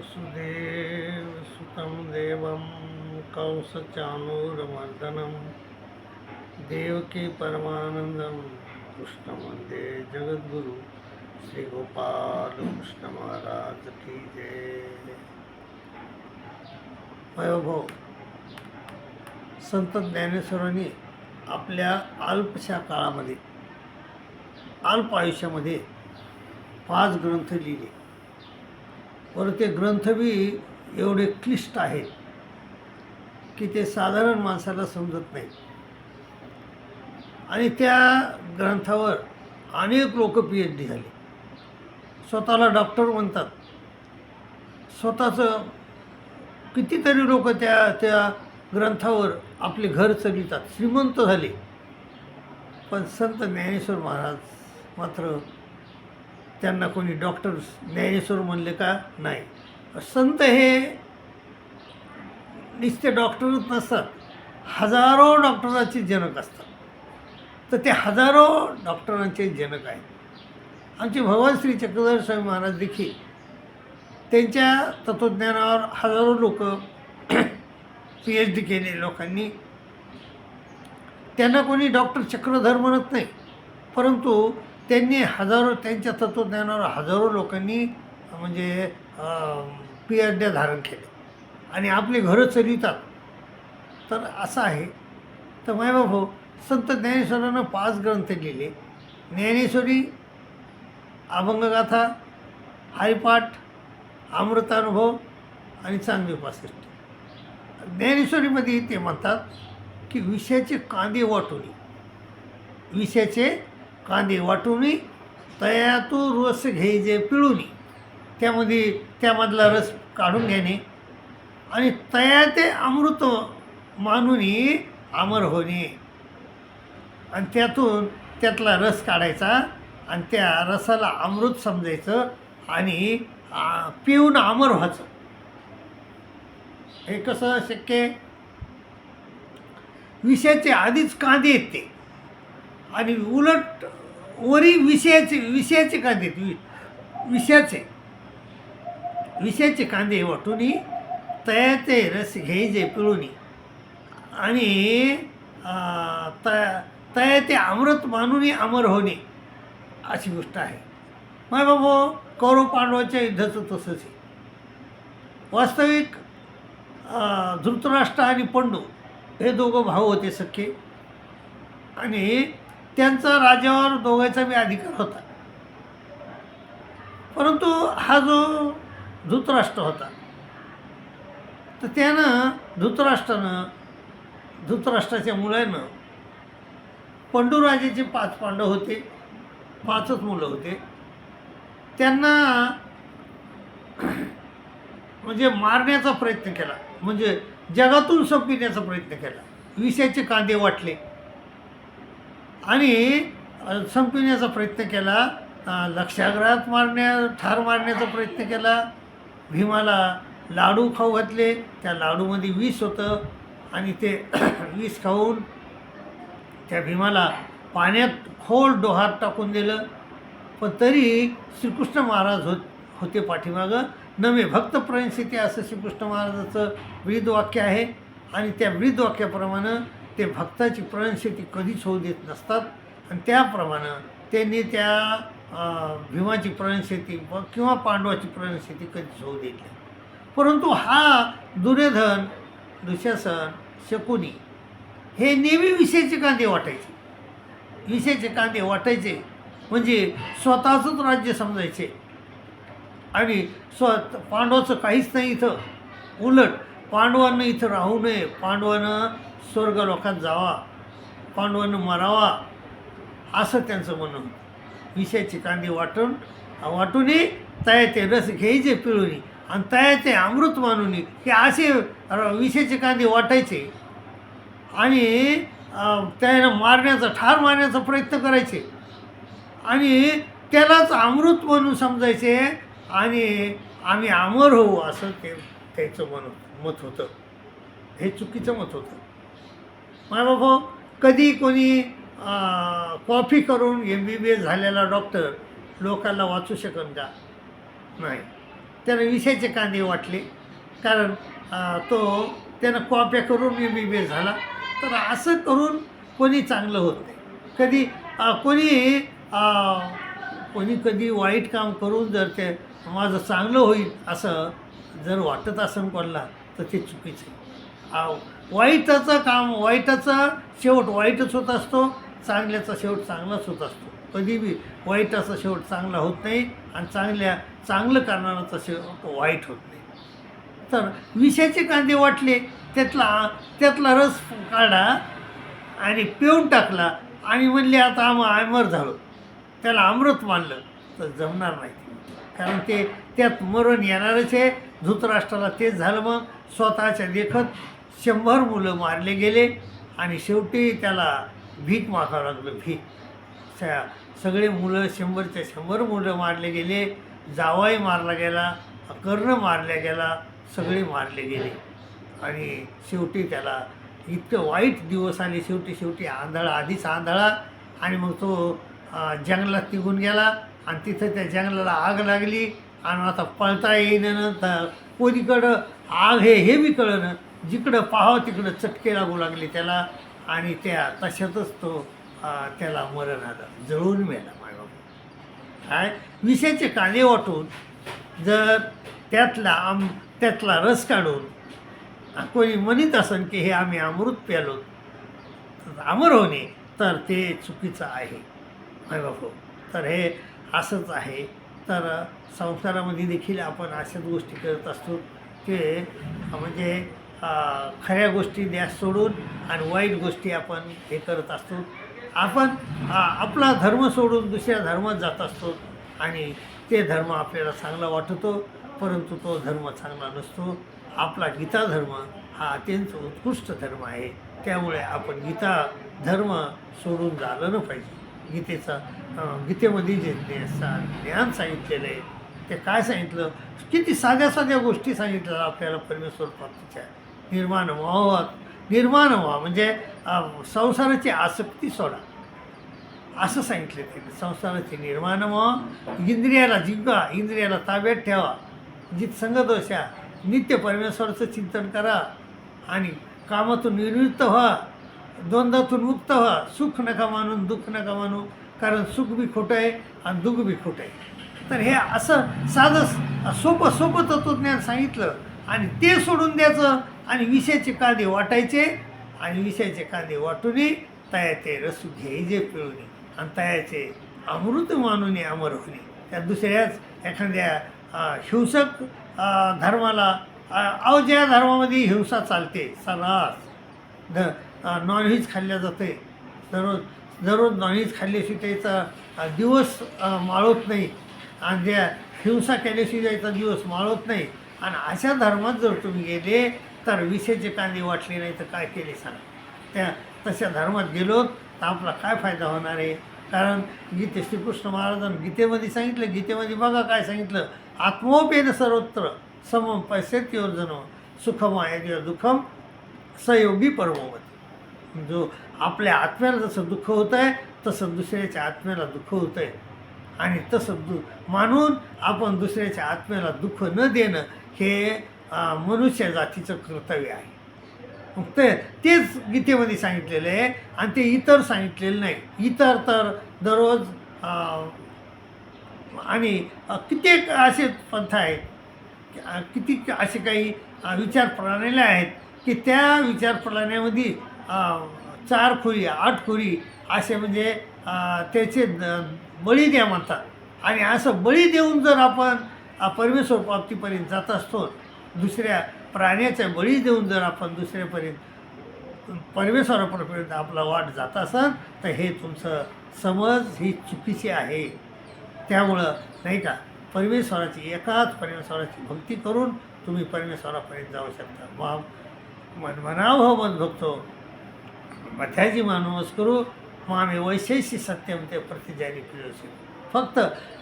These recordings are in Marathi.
वसुदेव सुतं देवं कंसचाणूरमर्दनं देवकी परमानन्दं कृष्णवन्दे जगद्गुरु श्रीगोपालकृष्णमहाराज कृष्ण महाराज की जय। वैभव संत ज्ञानेश्वरांनी आपल्या अल्पशा काळामध्ये अल्प आयुष्यामध्ये पाच ग्रंथ लिहिले. बरं ते ग्रंथ बी एवढे क्लिष्ट आहेत की ते साधारण माणसाला समजत नाही. आणि त्या ग्रंथावर अनेक लोक पी एच डी झाले. स्वतःला डॉक्टर म्हणतात. स्वतःचं कितीतरी लोक त्या त्या ग्रंथावर आपले घर चलितात. श्रीमंत झाले. पण संत ज्ञानेश्वर महाराज मात्र त्यांना कोणी डॉक्टर ज्ञानेश्वर म्हणले का? नाही. संत हे नुसते डॉक्टरच नसतात. हजारो डॉक्टरांचे जनक असतात. तर ते हजारो डॉक्टरांचे जनक आहेत. आमचे भगवान श्री चक्रधर स्वामी महाराज देखील त्यांच्या तत्त्वज्ञानावर हजारो लोक पी एच डी केले लोकांनी त्यांना कोणी डॉक्टर चक्रधर म्हणत नाही. परंतु त्यांनी हजारो त्यांच्या तत्त्वज्ञानावर हजारो लोकांनी म्हणजे पी एच धारण केले. आणि आपली घरं चलितात. तर असं आहे. तर मायबाबा हो, संत ज्ञानेश्वरानं पाच ग्रंथ लिहिले. ज्ञानेश्वरी अभंगगाथा हरिपाठ अमृतानुभव आणि चांगली पासष्ट ज्ञानेश्वरीमध्ये ते म्हणतात की विषयाचे कांदे वाटून विषयाचे कांदे वाटूनी तया तो रस घ्यायचे पिळून. त्यामध्ये त्यामधला रस काढून घेणे. आणि तया ते अमृत मानूनी अमर होणे. आणि त्यातून त्यातला रस काढायचा आणि त्या रसाला अमृत समजायचं आणि पिऊन अमर व्हायचं. हे कसं शक्य विषयाचे आधीच कांदे आहेत ते आणि उलट वरी विषयाचे विषयाचे कांदे वि विषयाचे. विषयाचे कांदे वाटून तयाचे रस घ्यायचे पिळून आणि त तया ते अमृत मानून अमर होणे अशी गोष्ट आहे. मग बाबा कौरव पांडवाच्या युद्धाचं तसंच आहे. वास्तविक धृतराष्ट्र आणि पंडू हे दोघं भाऊ होते सख्खे. आणि त्यांचा राजावर दोघांचा बी अधिकार होता. परंतु हा जो धृतराष्ट्र होता तर त्यानं धृतराष्ट्रानं धृतराष्ट्राच्या मुलानं पंडूराजाचे पाच पांडव होते पाचच मुलं होते. त्यांना म्हणजे मारण्याचा प्रयत्न केला म्हणजे जगातून संपविण्याचा प्रयत्न केला. विषयाचे कांदे वाटले. आणि संपविण्याचा प्रयत्न केला लक्षाग्रहात मारण्या ठार मारण्याचा प्रयत्न केला. भीमाला लाडू खाऊ घातले. त्या लाडूमध्ये विष होतं आणि ते विष खाऊन त्या भीमाला पाण्यात खोल डोहात टाकून दिलं. पण तरी श्रीकृष्ण महाराज होत होते पाठीमागं. नवे भक्त प्रणसिती असं श्रीकृष्ण महाराजाचं ब्रीद वाक्य आहे. आणि त्या ब्रीद वाक्याप्रमाणे ते भक्ताची प्रणसिती कधीच होऊ देत नसतात. आणि त्याप्रमाणे त्यांनी त्या भीमाची प्रणशेती किंवा पांडवाची प्रणशेती कधीच होऊ देत नाही. परंतु हा दुर्योधन दुशासन शकुनी हे नेहमी विषयाचे कांदे वाटायचे. विषयाचे कांदे वाटायचे म्हणजे स्वतःचंच राज्य समजायचे. आणि स्व पांडवाचं काहीच नाही इथं. उलट पांडवांना इथं राहू नये. पांडवानं स्वर्ग लोकात जावा पांडवानं मरावा असं त्यांचं म्हणणं होतं. विषयाची कांदे वाटून वाटूनही तयाचे रस घ्यायचे पिळूनी आणि तयाचे अमृत मानून हे असे विषयाचे कांदे वाटायचे आणि त्यानं मारण्याचा ठार मारण्याचा प्रयत्न करायचे. आणि त्यालाच अमृत म्हणून समजायचे आणि आम्ही अमर होऊ असं ते त्याचं मन मत होतं. हे चुकीचं मत होतं. बाबा कधी कोणी कॉफी करून एम बी बी एस झालेला डॉक्टर लोकांना वाचू शकन का? नाही. त्यानं विषयाचे कांदे वाटले. कारण तो त्यानं कॉप्या करून एम बी बी एस झाला. तर असं करून कोणी चांगलं होत नाही. कधी कोणी कोणी कधी वाईट काम करून जर ते माझं चांगलं होईल असं जर वाटत असेल कोणाला तर ते चुकीचं आहे. वाईटाचं काम वाईटाचा शेवट वाईटच होत असतो चांगल्याचा शेवट चांगलाच होत असतो. कधी बी वाईटाचा शेवट चांगला होत नाही आणि चांगल्या चांगलं करणाराचा शेवट वाईट होत नाही. तर विषाचे कांदे वाटले त्यातला त्यातला रस काढा आणि पिऊन टाकला आणि म्हणले आता आम आमर झालो. त्याला अमृत मानलं तर जमणार नाही. कारण ते त्यात मरण येणारच आहे. धृतराष्ट्राला तेच झालं मग स्वतःच्या लेखत शंभर मुलं मारले गेले आणि शेवटी त्याला भीक मागावं लागलं भीक. त्या सगळे मुलं शंभरच्या शंभर मुलं मारले गेले जावाई मारला गेला कर्ण मारल्या गेला सगळे मारले गेले. आणि शेवटी त्याला इतकं वाईट दिवस आले शेवटी शेवटी आंधळा आधीच आंधळा आणि मग तो जंगलात निघून गेला आणि तिथं त्या जंगलाला आग लागली आणि आता पळता येईन तर कोणीकडं आग हे हे बी कळलं जिकडं पाहावं तिकडं चटके लागू लागले त्याला आणि त्या तशातच तो त्याला मरण आलं जळून मेला मायबाप. काय? विषयाचे काणे वाटून जर त्यातला आम त्यातला रस काढून कोणी म्हणत असन की हे आम्ही अमृत प्यालो अमर होणे तर ते चुकीचं आहे. माय बापू हो. तर हे असंच आहे. तर संसारामध्ये देखील आपण अशाच गोष्टी करत असतो ते म्हणजे खऱ्या गोष्टी द्यास सोडून आणि वाईट गोष्टी आपण हे करत असतो. आपण आपला धर्म सोडून दुसऱ्या धर्मात जात असतो आणि ते धर्म आपल्याला चांगला वाटतो परंतु तो धर्म चांगला नसतो. आपला गीता धर्म हा अत्यंत उत्कृष्ट धर्म आहे. त्यामुळे आपण गीता धर्म सोडून झालं न पाहिजे. गीतेचा गीतेमध्ये जे सा- ज्ञान सांगितलेलं आहे ते काय सांगितलं? किती साध्या साध्या गोष्टी सांगितल्या आपल्याला परमेश्वर प्राप्तीच्या. निर्माण व्हावं. निर्माण व्हा म्हणजे संसाराची आसक्ती सोडा. असं सांगितलं त्यांनी. संसाराचे निर्माण व्हा. इंद्रियाला जिंका. इंद्रियाला ताब्यात ठेवा. जित संगदोषा नित्य परमेश्वराचं चिंतन करा. आणि कामातून निवृत्त व्हा. द्वंद्वातून मुक्त व्हा. सुख नका मानून दुःख नका मानू. कारण सुख बी खोटं आहे आणि दुःख बी खोटं आहे. तर हे असं साधं सोपं सोपं तत्त्वज्ञान सांगितलं. आणि ते सोडून द्यायचं. आणि विषयाचे कांदे वाटायचे आणि विषयाचे कांदे वाटूनही तयाचे रसू घ्यायचे पिळून आणि तयाचे अमृत मानून अमर होणे. त्या दुसऱ्याच एखाद्या हिंसक धर्माला अं, अहो ज्या धर्मामध्ये हिंसा चालते. सर्रास द नॉनव्हेज खाल्ल्या जाते. दररोज दररोज नॉनव्हेज खाल्ल्याशिवाय त्याचा दिवस माळवत नाही. आणि ज्या हिंसा केल्याशिवाय त्याचा दिवस माळवत नाही. आणि अशा धर्मात जर तुम्ही गेले तर विषयाचे कांदे वाटले नाही तर काय केले सांगा त्या तशा धर्मात गेलो तर आपला काय फायदा होणार आहे? कारण गीते श्रीकृष्ण महाराजांनी गीतेमध्ये सांगितलं गीतेमध्ये बघा काय सांगितलं आत्मोपेन सर्वत्र समम पैसे योजन सुखमाय दुःखम सहयोगी परमवत जो आपल्या आत्म्याला जसं दुःख होतं आहे तसं दुसऱ्याच्या आत्म्याला दुःख होतं आहे आणि तसं दु मानून आपण दुसऱ्याच्या आत्म्याला दुःख न देणं हे मनुष्य जातीचं कर्तव्य आहे. मग ते तेच गीतेमध्ये सांगितलेलं आहे आणि ते इतर सांगितलेलं नाही. इतर तर दररोज आणि कित्येक असे पंथ आहेत किती असे काही विचार प्रणाल्या आहेत की त्या विचार प्रणालीमध्ये चार खोरी आठ खोरी असे म्हणजे त्याचे द- बळी द्या म्हणतात. आणि असं बळी देऊन जर आपण परमेश्वर प्राप्तीपर्यंत जात असतो दुसऱ्या प्राण्याच्या बळी देऊन जर आपण दुसऱ्यापर्यंत परमेश्वरापर्यंत आपला वाट जात असाल तर हे तुमचं समज ही चुकीची आहे. त्यामुळं नाही का परमेश्वराची एकाच परमेश्वराची भक्ती करून तुम्ही परमेश्वरापर्यंत जाऊ शकता. मग मन मनाव हो मन भक्तो. मध्याजी मानवस करू मामे वैशेषी सत्यम ते प्रतिजानी प्रियोशी फक्त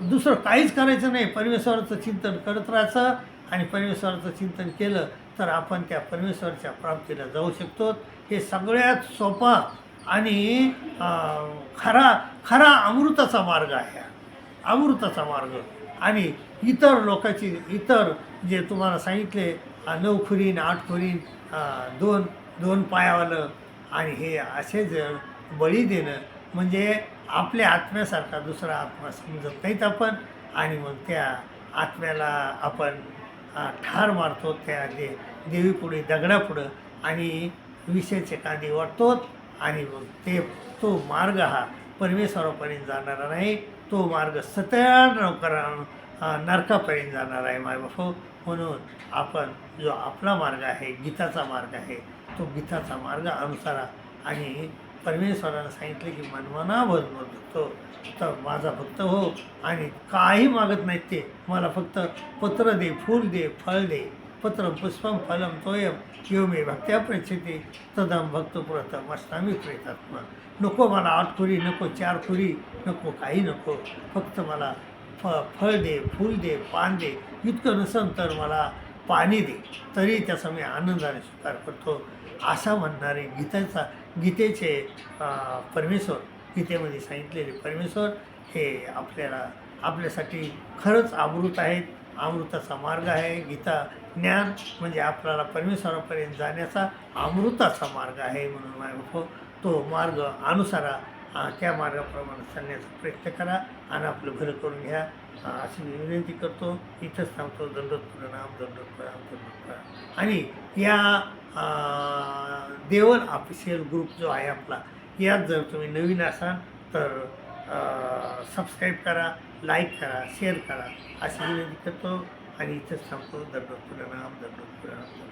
दुसरं काहीच करायचं नाही. परमेश्वराचं चिंतन करत राहायचं आणि परमेश्वराचं चिंतन केलं तर आपण त्या परमेश्वराच्या प्राप्तीला जाऊ शकतो. हे सगळ्यात सोपा आणि खरा खरा अमृताचा मार्ग आहे. अमृताचा मार्ग. आणि इतर लोकांची इतर जे तुम्हाला सांगितले नऊ खुरीन आठ खुरीन दोन दोन पायावालं आणि हे असे जर बळी देणं म्हणजे आपल्या आत्म्यासारखा दुसरा आत्मा समजत नाहीत आपण आणि मग त्या आत्म्याला आपण ठार मारतो त्या दे देवीपुढे दगडापुढं आणि विषयचे कांदी वाटतो आणि मग ते तो मार्ग हा परमेश्वरापर्यंत जाणारा नाही. तो मार्ग सतत नौकरा नरकापर्यंत जाणार आहे मायबापू म्हणून आपण जो आपला मार्ग आहे गीताचा मार्ग आहे तो गीताचा मार्ग अनुसारा आणि परमेश्वरानं सांगितले की मनमना तो तर माझा भक्त हो आणि काही मागत नाहीत ते. मला फक्त पत्र दे फूल दे फळ दे. पत्र पुष्पम फलम तोयम यो मे भक्त्या प्रचिती तदम भक्तपुरतम अष्टामी प्रेतात्मा. नको मला आठ खुरी नको चार खुरी नको काही नको. फक्त मला फ फळ दे फूल दे पान दे. इतकं नसन तर मला पाणी दे. तरी त्याचा मी आनंदाने स्वीकार करतो. असा म्हणणारे गीतेचा गीतेचे परमेश्वर गीतेमध्ये सांगितलेले परमेश्वर हे आपल्याला आपल्यासाठी खरंच अमृत आहेत. अमृताचा मार्ग आहे. गीता ज्ञान म्हणजे आपल्याला परमेश्वरापर्यंत जाण्याचा अमृताचा मार्ग आहे म्हणून माझ्या तो मार्ग अनुसारा त्या मार्गाप्रमाणे चालण्याचा प्रयत्न करा आणि आपलं भरं करून घ्या. अशी मी विनंती करतो इथंच थांबतो दंडोत प्रणाम दंडोत प्रणाम दंडोत प्रणाम. आणि या देवन ऑफिशियल ग्रुप जो आहे आपला यात जर तुम्ही नवीन असाल तर सबस्क्राईब करा लाईक करा शेअर करा अशी विनंती करतो. आणि इथंच थांबतो दंडोत प्रणाम दंडोत प्रणाम दंडोत